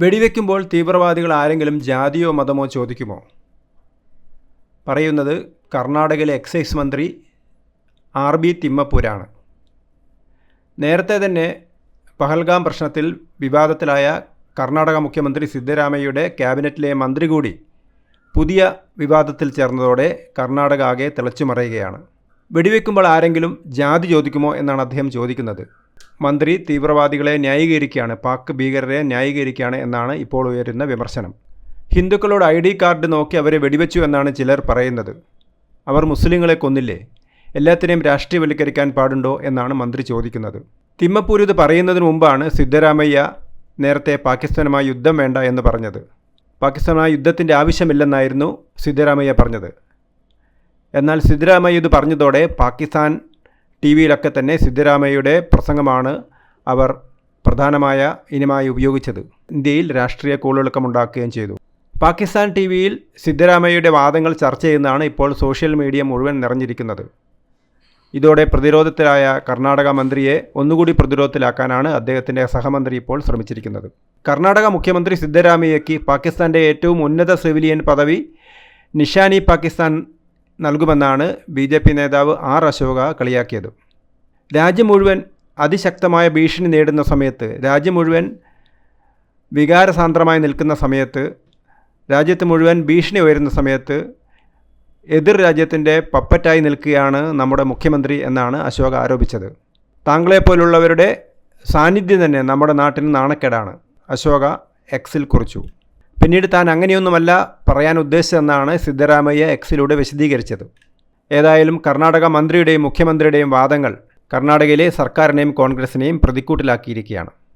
വെടിവെക്കുമ്പോൾ തീവ്രവാദികൾ ആരെങ്കിലും ജാതിയോ മതമോ ചോദിക്കുമോ? പറയുന്നത് കർണാടകയിലെ എക്സൈസ് മന്ത്രി ആർ ബി തിമ്മപ്പൂരാണ്. നേരത്തെ തന്നെ പഹൽഗാം പ്രശ്നത്തിൽ വിവാദത്തിലായ കർണാടക മുഖ്യമന്ത്രി സിദ്ധരാമയ്യയുടെ ക്യാബിനറ്റിലെ മന്ത്രി കൂടി പുതിയ വിവാദത്തിൽ ചേർന്നതോടെ കർണാടക ആകെ തിളച്ചുമറയുകയാണ്. വെടിവെക്കുമ്പോൾ ആരെങ്കിലും ജാതി ചോദിക്കുമോ എന്നാണ് അദ്ദേഹം ചോദിക്കുന്നത്. മന്ത്രി തീവ്രവാദികളെ ന്യായീകരിക്കുകയാണ് പാക് ഭീകരരെ ന്യായീകരിക്കുകയാണ് എന്നാണ് ഇപ്പോൾ ഉയരുന്ന വിമർശനം. ഹിന്ദുക്കളോട് ഐ ഡി കാർഡ് നോക്കി അവരെ വെടിവെച്ചു എന്നാണ് ചിലർ പറയുന്നത്. അവർ മുസ്ലിങ്ങളെ കൊന്നില്ലേ? എല്ലാത്തിനെയും രാഷ്ട്രീയവൽക്കരിക്കാൻ പാടുണ്ടോ എന്നാണ് മന്ത്രി ചോദിക്കുന്നത്. തിമ്മപ്പൂർ ഇത് പറയുന്നതിന് മുമ്പാണ് സിദ്ധരാമയ്യ നേരത്തെ പാകിസ്ഥാനുമായി യുദ്ധം വേണ്ട എന്ന് പറഞ്ഞത്. പാകിസ്ഥാനുമായി യുദ്ധത്തിന്റെ ആവശ്യമില്ലെന്നായിരുന്നു സിദ്ധരാമയ്യ പറഞ്ഞത്. എന്നാൽ സിദ്ധരാമയ്യ ഇത് പറഞ്ഞതോടെ പാകിസ്ഥാൻ ടി വിയിലൊക്കെ തന്നെ സിദ്ധരാമയ്യയുടെ പ്രസംഗമാണ് അവർ പ്രധാനമായ ഇനമായി ഉപയോഗിച്ചത്. ഇന്ത്യയിൽ രാഷ്ട്രീയ കോളിളക്കമുണ്ടാക്കുകയും ചെയ്തു. പാകിസ്ഥാൻ ടി വിയിൽ സിദ്ധരാമയ്യയുടെ വാദങ്ങൾ ചർച്ച ചെയ്യുന്നതാണ് ഇപ്പോൾ സോഷ്യൽ മീഡിയ മുഴുവൻ നിറഞ്ഞിരിക്കുന്നത്. ഇതോടെ പ്രതിരോധത്തിലായ കർണാടക മന്ത്രിയെ ഒന്നുകൂടി പ്രതിരോധത്തിലാക്കാനാണ് അദ്ദേഹത്തിന്റെ സഹമന്ത്രി ഇപ്പോൾ ശ്രമിച്ചിരിക്കുന്നത്. കർണാടക മുഖ്യമന്ത്രി സിദ്ധരാമയ്യയ്ക്ക് പാകിസ്ഥാന്റെ ഏറ്റവും ഉന്നത സിവിലിയൻ പദവി നിഷാനി പാകിസ്ഥാൻ നൽകുമെന്നാണ് ബി ജെ പി നേതാവ് ആർ അശോക കളിയാക്കിയത്. രാജ്യം മുഴുവൻ അതിശക്തമായ ഭീഷണി നേടുന്ന സമയത്ത് രാജ്യം മുഴുവൻ വികാരസാന്ദ്രമായി നിൽക്കുന്ന സമയത്ത് രാജ്യത്ത് മുഴുവൻ ഭീഷണി ഉയരുന്ന സമയത്ത് എതിർ രാജ്യത്തിന്റെ പപ്പറ്റായി നിൽക്കുകയാണ് നമ്മുടെ മുഖ്യമന്ത്രി എന്നാണ് അശോക ആരോപിച്ചത്. താങ്കളെപ്പോലുള്ളവരുടെ സാന്നിധ്യം തന്നെ നമ്മുടെ നാട്ടിന് നാണക്കേടാണ്. അശോക എക്സിൽ കുറിച്ചു. പിന്നീട് താൻ അങ്ങനെയൊന്നുമല്ല പറയാൻ ഉദ്ദേശിച്ചതെന്നാണ് സിദ്ധരാമയ്യ എക്സിലൂടെ വിശദീകരിച്ചത്. ഏതായാലും കർണാടക മന്ത്രിയുടെയും മുഖ്യമന്ത്രിയുടെയും വാദങ്ങൾ കർണാടകയിലെ സർക്കാരിനെയും കോൺഗ്രസിനെയും പ്രതിക്കൂട്ടിലാക്കിയിരിക്കുകയാണ്.